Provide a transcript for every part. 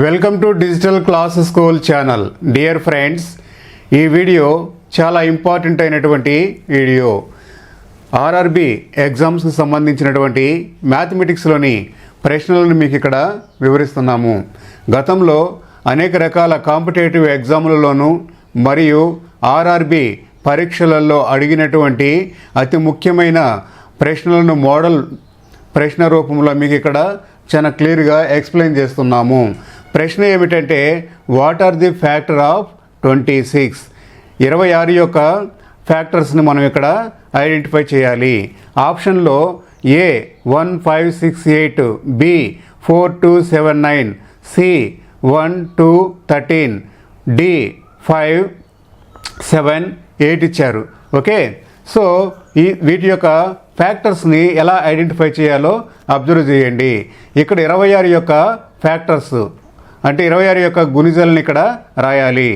Welcome to digital class school channel dear friends ఈ video చాలా important అయినటువంటి video. RRB ఎగ్జామ్స్కి సంబంధించినటువంటి మ్యాథమెటిక్స్లోని ప్రశ్నలను మీకు ఇక్కడ వివరిస్తున్నాము. గతంలో అనేక రకాల కాంపిటేటివ్ ఎగ్జాములలోనూ మరియు ఆర్ఆర్బి పరీక్షలలో అడిగినటువంటి అతి ముఖ్యమైన ప్రశ్నలను మోడల్ ప్రశ్న రూపంలో మీకు ఇక్కడ చాలా క్లియర్గా ఎక్స్ప్లెయిన్ చేస్తున్నాము. ప్రశ్న ఏమిటంటే what are the factor of twenty six ఇరవై ఆరు యొక్క ఫ్యాక్టర్స్ని మనం ఇక్కడ ఐడెంటిఫై చేయాలి. ఆప్షన్లో A one five six eight B four two seven nine C one two thirteen D five seven eight ఇచ్చారు. ఓకే? సో ఈ వీటి యొక్క ఫ్యాక్టర్స్ని ఎలా ఐడెంటిఫై చేయాలో అబ్జర్వ్ చేయండి. ఇక్కడ ఇరవై ఆరు యొక్క ఫ్యాక్టర్స్ అంటే ఇరవై ఆరు యొక్క గుణిజల్ని ఇక్కడ రాయాలి.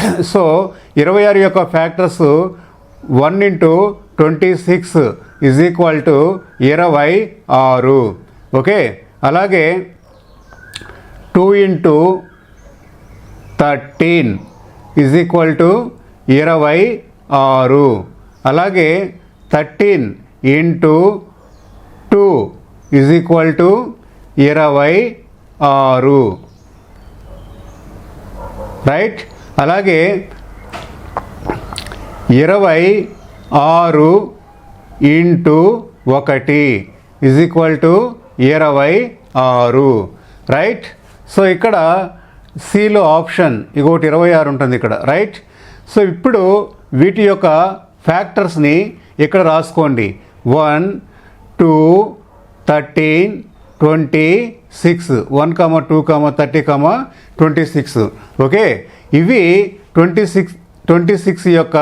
సో ఇరవై ఆరు యొక్క factors one into twenty six is equal to ఇరవై ఆరు. ఓకే? అలాగే two into thirteen is equal to ఇరవై ఆరు. అలాగే thirteen into two is equal to ఇరవై ఆరు. రైట్? అలాగే ఇరవై ఆరు ఇంటూ ఒకటి ఇజ్ ఈక్వల్ టు ఇరవై ఆరు. రైట్? సో ఇక్కడ సిలో ఆప్షన్ ఇంకొకటి ఇరవై ఆరు ఉంటుంది ఇక్కడ. రైట్? సో ఇప్పుడు వీటి యొక్క ఫ్యాక్టర్స్ని ఇక్కడ రాసుకోండి. One two thirteen twenty six one comma two comma thirty comma twenty six. Okay? ఇవి ట్వంటీ సిక్స్ ట్వంటీ సిక్స్ యొక్క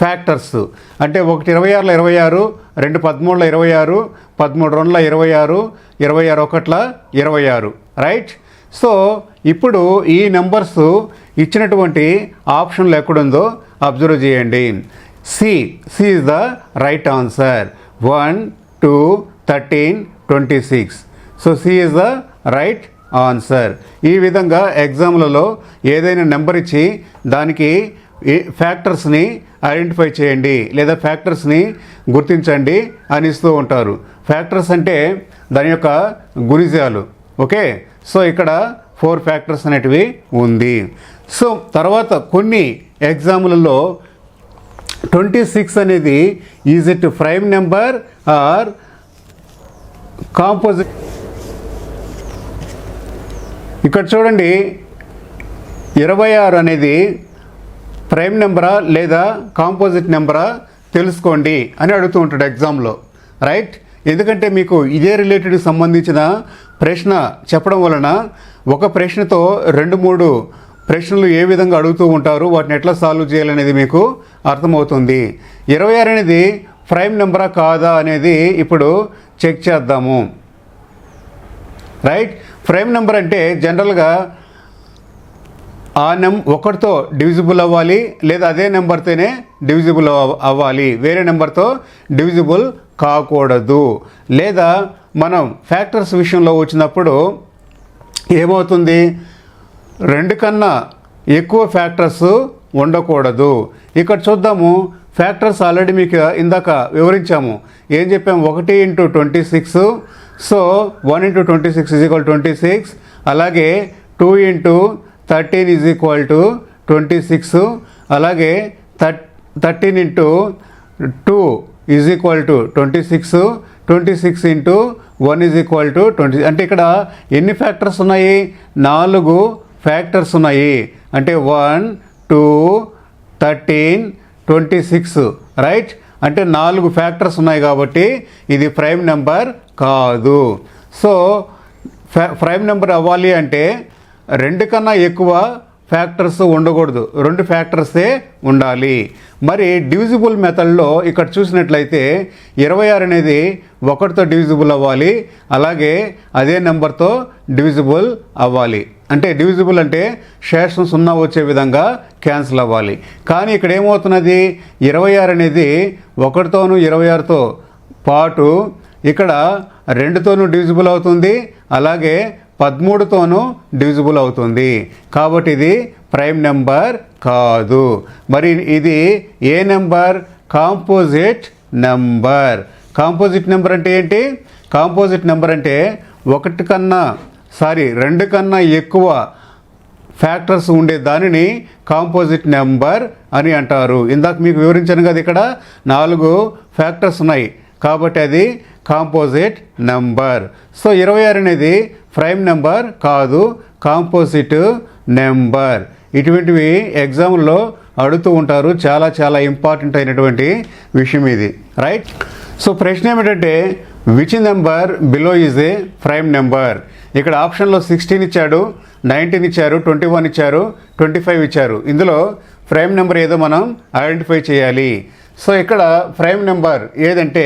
ఫ్యాక్టర్స్. అంటే ఒకటి ఇరవై ఆరులో ఇరవై ఆరు రెండు పదమూడులో ఇరవై ఆరు పదమూడు రెండుల ఇరవై ఆరు ఇరవై ఆరు ఒకట్ల ఇరవై ఆరు. రైట్? సో ఇప్పుడు ఈ నెంబర్స్ ఇచ్చినటువంటి ఆప్షన్లు ఎక్కడుందో అబ్జర్వ్ చేయండి. C C is the right answer. One two thirteen twenty six. So C is the right answer ఈ విధంగా ఎగ్జామ్లలో ఏదైనా నెంబర్ ఇచ్చి దానికి ఫ్యాక్టర్స్ని ఐడెంటిఫై చేయండి లేదా ఫ్యాక్టర్స్ని గుర్తించండి అని ఇస్తూ ఉంటారు. ఫ్యాక్టర్స్ అంటే దాని యొక్క గురిజాలు. ఓకే సో ఇక్కడ ఫోర్ ఫ్యాక్టర్స్ అనేటివి ఉంది. సో తర్వాత కొన్ని ఎగ్జాములలో ట్వంటీ సిక్స్ అనేది is it prime number or composite ఇక్కడ చూడండి ఇరవై ఆరు అనేది ప్రైమ్ నెంబరా లేదా కాంపోజిట్ నెంబరా తెలుసుకోండి అని అడుగుతూ ఉంటాడు ఎగ్జామ్లో. రైట్? ఎందుకంటే మీకు ఇదే రిలేటెడ్ సంబంధించిన ప్రశ్న చెప్పడం వలన ఒక ప్రశ్నతో రెండు మూడు ప్రశ్నలు ఏ విధంగా అడుగుతూ ఉంటారు వాటిని ఎట్లా సాల్వ్ చేయాలనేది మీకు అర్థమవుతుంది. ఇరవై ఆరు అనేది ప్రైమ్ నెంబరా కాదా అనేది ఇప్పుడు చెక్ చేద్దాము. రైట్? ప్రైమ్ నెంబర్ అంటే జనరల్గా ఆ నెం ఒకటితో డివిజిబుల్ అవ్వాలి లేదా అదే నెంబర్తోనే డివిజిబుల్ అవ్వాలి. వేరే నెంబర్తో డివిజిబుల్ కాకూడదు. లేదా మనం ఫ్యాక్టర్స్ విషయంలో వచ్చినప్పుడు ఏమవుతుంది? రెండు కన్నా ఎక్కువ ఫ్యాక్టర్స్ ఉండకూడదు. ఇక్కడ చూద్దాము. ఫ్యాక్టర్స్ ఆల్రెడీ మీకు ఇందాక వివరించాము. ఏం చెప్పాము? ఒకటి into twenty six so one into twenty six is equal twenty six అలాగే two into thirteen is equal to twenty six అలాగే థర్ thirteen into two is equal to twenty six twenty six into one is equal to twenty అంటే ఇక్కడ ఎన్ని factors ఉన్నాయి? నాలుగు factors ఉన్నాయి. అంటే one two thirteen twenty six right అంటే నాలుగు ఫ్యాక్టర్స్ ఉన్నాయి కాబట్టి ఇది ప్రైమ్ నెంబర్ కాదు. సో ఫ్యా- ప్రైమ్ నెంబర్ అవ్వాలి అంటే రెండు కన్నా ఎక్కువ ఫ్యాక్టర్స్ ఉండకూడదు. రెండు ఫ్యాక్టర్సే ఉండాలి. మరి డివిజిబుల్ మెథడ్లో ఇక్కడ చూసినట్లయితే ఇరవై ఆరు అనేది ఒకటితో డివిజిబుల్ అవ్వాలి. అలాగే అదే నెంబర్తో డివిజిబుల్ అవ్వాలి. అంటే డివిజిబుల్ అంటే శేషం సున్నా వచ్చే విధంగా క్యాన్సిల్ అవ్వాలి. కానీ ఇక్కడ ఏమవుతున్నది? ఇరవై ఆరు అనేది ఒకటితోనూ ఇరవై ఆరుతో పాటు ఇక్కడ రెండుతోనూ డివిజిబుల్ అవుతుంది. అలాగే పదమూడుతోనూ డివిజిబుల్ అవుతుంది. కాబట్టి ఇది ప్రైమ్ నెంబర్ కాదు. మరి ఇది ఏ number? Composite number. Composite number అంటే ఏంటి? కాంపోజిట్ నెంబర్ అంటే ఒకటి కన్నా సారీ రెండు కన్నా ఎక్కువ ఫ్యాక్టర్స్ ఉండే దానిని కాంపోజిట్ నెంబర్ అని అంటారు. ఇందాక మీకు వివరించాను కదా ఇక్కడ నాలుగు ఫ్యాక్టర్స్ ఉన్నాయి. కాబట్టి అది కాంపోజిట్ నెంబర్. సో ఇరవై ఆరు అనేది ప్రైమ్ నెంబర్ కాదు కాంపోజిట్ నెంబర్. ఇటువంటివి ఎగ్జామ్లో అడుగుతూ ఉంటారు. చాలా చాలా ఇంపార్టెంట్ అయినటువంటి విషయం ఇది. రైట్? సో ప్రశ్న ఏమిటంటే which number below is a prime number ఇక్కడ ఆప్షన్లో సిక్స్టీన్ ఇచ్చాడు నైన్టీన్ ఇచ్చారు ట్వంటీ వన్ ఇచ్చారు ట్వంటీ ఫైవ్ ఇచ్చారు. ఇందులో ప్రైమ్ నెంబర్ ఏదో మనం ఐడెంటిఫై చేయాలి. సో ఇక్కడ ఫ్రేమ్ నెంబర్ ఏదంటే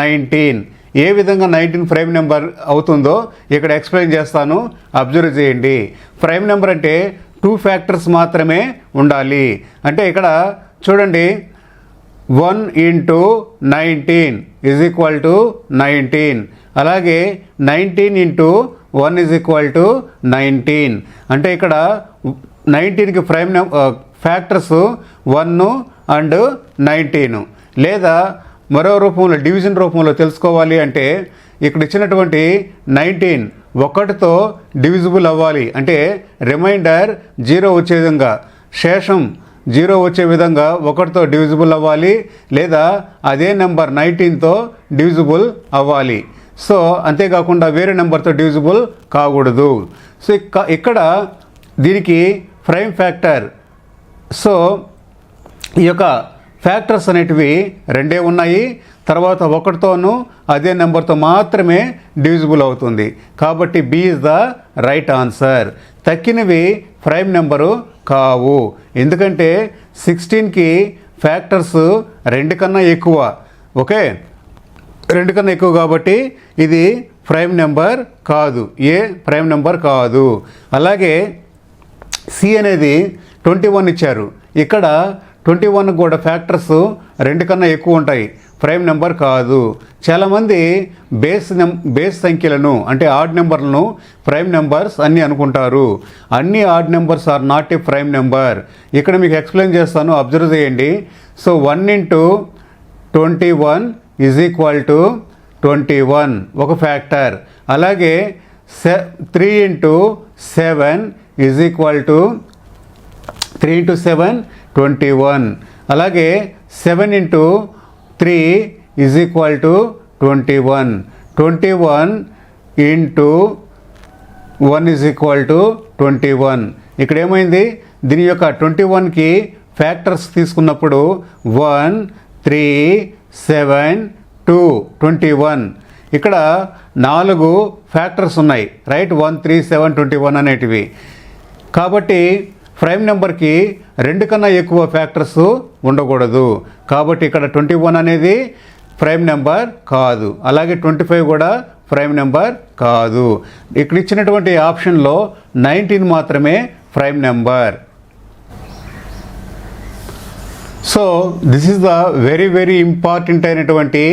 నైన్టీన్. ఏ విధంగా నైన్టీన్ ఫ్రేమ్ నెంబర్ అవుతుందో ఇక్కడ ఎక్స్ప్లెయిన్ చేస్తాను. అబ్జర్వ్ చేయండి. ఫ్రేమ్ నెంబర్ అంటే టూ ఫ్యాక్టర్స్ మాత్రమే ఉండాలి. అంటే ఇక్కడ చూడండి. One into nineteen is equal to nineteen. అలాగే nineteen into one is equal to nineteen. అంటే ఇక్కడ నైన్టీన్కి prime factors one and nineteen. లేదా మరో రూపంలో డివిజన్ రూపంలో తెలుసుకోవాలి అంటే ఇక్కడ ఇచ్చినటువంటి నైన్టీన్ ఒకటితో డివిజిబుల్ అవ్వాలి. అంటే రిమైండర్ జీరో వచ్చే విధంగా శేషం జీరో వచ్చే విధంగా ఒకటితో డివిజిబుల్ అవ్వాలి. లేదా అదే నెంబర్ నైన్టీన్తో డివిజిబుల్ అవ్వాలి. సో అంతేకాకుండా వేరే నెంబర్తో డివిజిబుల్ కాకూడదు. సో ఇక్కడ దీనికి ప్రైమ్ ఫ్యాక్టర్. సో ఈ యొక్క ఫ్యాక్టర్స్ అనేటివి రెండే ఉన్నాయి. తర్వాత ఒకటితోనూ అదే నెంబర్తో మాత్రమే డివిజిబుల్ అవుతుంది. కాబట్టి B is the right answer తక్కినవి prime number కావు. ఎందుకంటే సిక్స్టీన్కి ఫ్యాక్టర్స్ రెండు కన్నా ఎక్కువ. ఓకే? రెండు కన్నా ఎక్కువ కాబట్టి ఇది ప్రైమ్ నెంబర్ కాదు. ఏ ప్రైమ్ నెంబర్ కాదు. అలాగే సి అనేది ట్వంటీ వన్ ఇచ్చారు. ఇక్కడ ట్వంటీ వన్ కూడా ఫ్యాక్టర్స్ రెండు కన్నా ఎక్కువ ఉంటాయి. ప్రైమ్ నెంబర్ కాదు. చాలామంది బేస్ నెం బేస్ సంఖ్యలను అంటే ఆడ్ నెంబర్లను ప్రైమ్ నెంబర్స్ అన్నీ అనుకుంటారు. అన్ని odd numbers are not a prime number. ఇక్కడ మీకు ఎక్స్ప్లెయిన్ చేస్తాను. అబ్జర్వ్ చేయండి. So one into twenty one is equal to twenty one. ఒక ఫ్యాక్టర్. అలాగే సె three into seven is equal to three into seven twenty one. అలాగే seven into three is equal to twenty one. Twenty one into one is equal to twenty one. ఇక్కడ ఏమైంది దీని యొక్క twenty వన్కి factors తీసుకున్నప్పుడు one three seven two twenty one. ఇక్కడ నాలుగు factors ఉన్నాయి. Right? One three seven twenty one అనేటివి. కాబట్టి ప్రైమ్ నెంబర్కి రెండు కన్నా ఎక్కువ ఫ్యాక్టర్స్ ఉండకూడదు. కాబట్టి ఇక్కడ ట్వంటీ వన్ అనేది ప్రైమ్ నెంబర్ కాదు. అలాగే ట్వంటీ ఫైవ్ కూడా ప్రైమ్ నెంబర్ కాదు. ఇక్కడ ఇచ్చినటువంటి ఆప్షన్లో నైన్టీన్ మాత్రమే prime number. So this is the very very important అయినటువంటి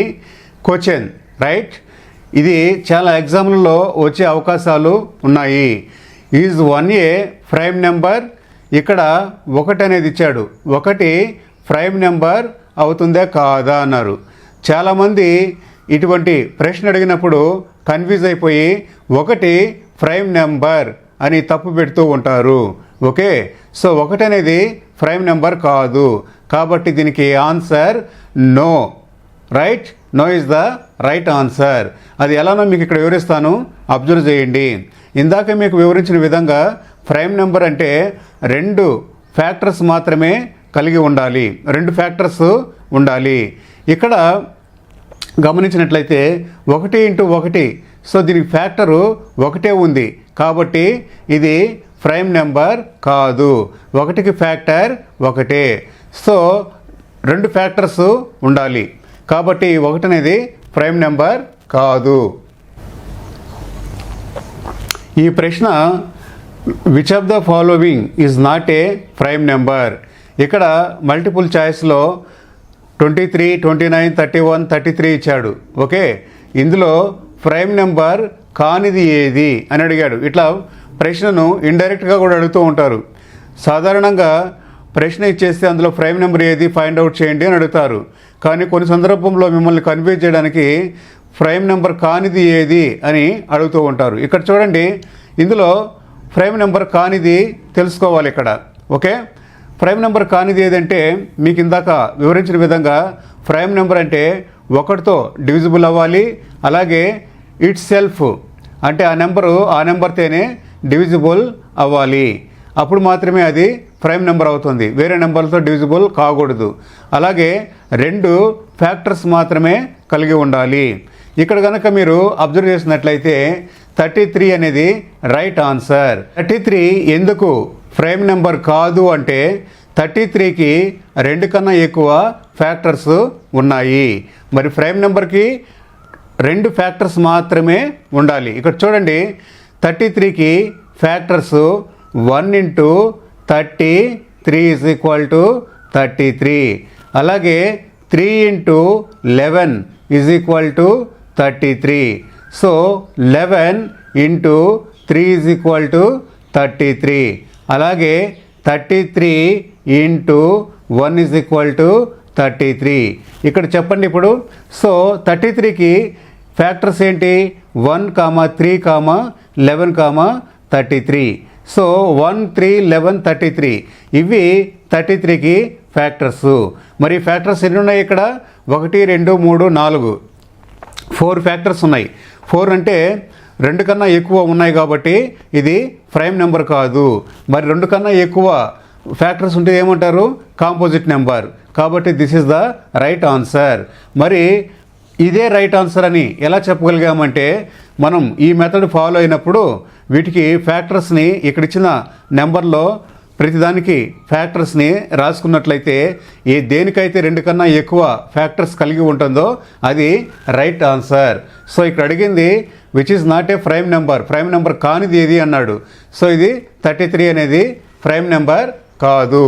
క్వశ్చన్ రైట్ ఇది చాలా ఎగ్జామ్లలో వచ్చే అవకాశాలు ఉన్నాయి. Is one a prime number ఇక్కడ ఒకటి అనేది ఇచ్చాడు. ఒకటి ప్రైమ్ నెంబర్ అవుతుందా కాదా అన్నారు. చాలామంది ఇటువంటి ప్రశ్న అడిగినప్పుడు కన్ఫ్యూజ్ అయిపోయి ఒకటి ప్రైమ్ నెంబర్ అని తప్పు పెడుతూ ఉంటారు. ఓకే? సో ఒకటి అనేది ప్రైమ్ నెంబర్ కాదు. కాబట్టి దీనికి answer no. Right? No is the right answer. అది ఎలానో మీకు ఇక్కడ వివరిస్తాను. అబ్జర్వ్ చేయండి. ఇందాక మీకు వివరించిన విధంగా ప్రైమ్ నెంబర్ అంటే రెండు ఫ్యాక్టర్స్ మాత్రమే కలిగి ఉండాలి. రెండు ఫ్యాక్టర్స్ ఉండాలి. ఇక్కడ గమనించినట్లయితే ఒకటి ఇంటూ ఒకటి. సో దీనికి ఫ్యాక్టరు ఒకటే ఉంది. కాబట్టి ఇది ప్రైమ్ నెంబర్ కాదు. ఒకటికి ఫ్యాక్టర్ ఒకటే. సో రెండు ఫ్యాక్టర్స్ ఉండాలి. కాబట్టి ఒకటి అనేది ప్రైమ్ నెంబర్ కాదు. ఈ ప్రశ్న which of the following is not a prime number ఇక్కడ multiple చాయిస్లో twenty three twenty nine thirty one thirty three ఇచ్చాడు. ఓకే? ఇందులో ప్రైమ్ నెంబర్ కానిది ఏది అని అడిగాడు. ఇట్లా ప్రశ్నను ఇండైరెక్ట్గా కూడా అడుగుతూ ఉంటారు. సాధారణంగా ప్రశ్న ఇచ్చేస్తే అందులో ప్రైమ్ నెంబర్ ఏది? ఫైండ్ అవుట్ చేయండి అని అడుగుతారు. కానీ కొన్ని సందర్భంలో మిమ్మల్ని కన్ఫ్యూజ్ చేయడానికి ప్రైమ్ నెంబర్ కానిది ఏది అని అడుగుతూ ఉంటారు. ఇక్కడ చూడండి. ఇందులో ప్రైమ్ నెంబర్ కానిది తెలుసుకోవాలి ఇక్కడ. ఓకే? ప్రైమ్ నెంబర్ కానిది ఏదంటే మీకు ఇందాక వివరించిన విధంగా ప్రైమ్ నెంబర్ అంటే ఒకటితో డివిజిబుల్ అవ్వాలి అలాగే ఇట్ సెల్ఫ్ అంటే ఆ నెంబరు ఆ నెంబర్తోనే డివిజిబుల్ అవ్వాలి. అప్పుడు మాత్రమే అది ప్రైమ్ నెంబర్ అవుతుంది. వేరే నెంబర్లతో డివిజిబుల్ కాకూడదు. అలాగే రెండు ఫ్యాక్టర్స్ మాత్రమే కలిగి ఉండాలి. ఇక్కడ కనుక మీరు అబ్జర్వ్ చేసినట్లయితే థర్టీ త్రీ అనేది రైట్ ఆన్సర్. థర్టీ త్రీ ఎందుకు? ప్రైమ్ నెంబర్ కాదు అంటే థర్టీ త్రీకి రెండు కన్నా ఎక్కువ ఫ్యాక్టర్స్ ఉన్నాయి. మరి ప్రైమ్ నెంబర్కి రెండు ఫ్యాక్టర్స్ మాత్రమే ఉండాలి. ఇక్కడ చూడండి థర్టీ త్రీకి factors one into thirty three is equal to thirty three. అలాగే three into eleven is equal to thirty three. So eleven into three is equal to thirty three అలాగే thirty three into one is equal to thirty three ఇక్కడ చెప్పండి ఇప్పుడు. So thirty త్రీకి factors ఏంటి? One comma three comma eleven comma thirty three so one three eleven thirty three ఇవి thirty త్రీకి factors మరి factors ఎన్ని ఉన్నాయి ఇక్కడ? ఒకటి రెండు మూడు నాలుగు. ఫోర్ ఫ్యాక్టర్స్ ఉన్నాయి. ఫోర్ అంటే రెండు కన్నా ఎక్కువ ఉన్నాయి కాబట్టి ఇది ప్రైమ్ నెంబర్ కాదు. మరి రెండు కన్నా ఎక్కువ ఫ్యాక్టర్స్ ఉంటే ఏమంటారు? Composite number. కాబట్టి this is the right answer. మరి ఇదే రైట్ ఆన్సర్ అని ఎలా చెప్పగలిగామంటే మనం ఈ మెథడ్ ఫాలో అయినప్పుడు వీటికి ఫ్యాక్టర్స్ని ఇక్కడ ఇచ్చిన నెంబర్లో ప్రతిదానికి ఫ్యాక్టర్స్ని రాసుకున్నట్లయితే ఏ దేనికైతే రెండు కన్నా ఎక్కువ ఫ్యాక్టర్స్ కలిగి ఉంటుందో అది రైట్ ఆన్సర్. సో ఇక్కడ అడిగింది which is not a prime number prime number కానిది ఏది? అన్నాడు. సో ఇది థర్టీ త్రీ అనేది ప్రైమ్ నెంబర్ కాదు.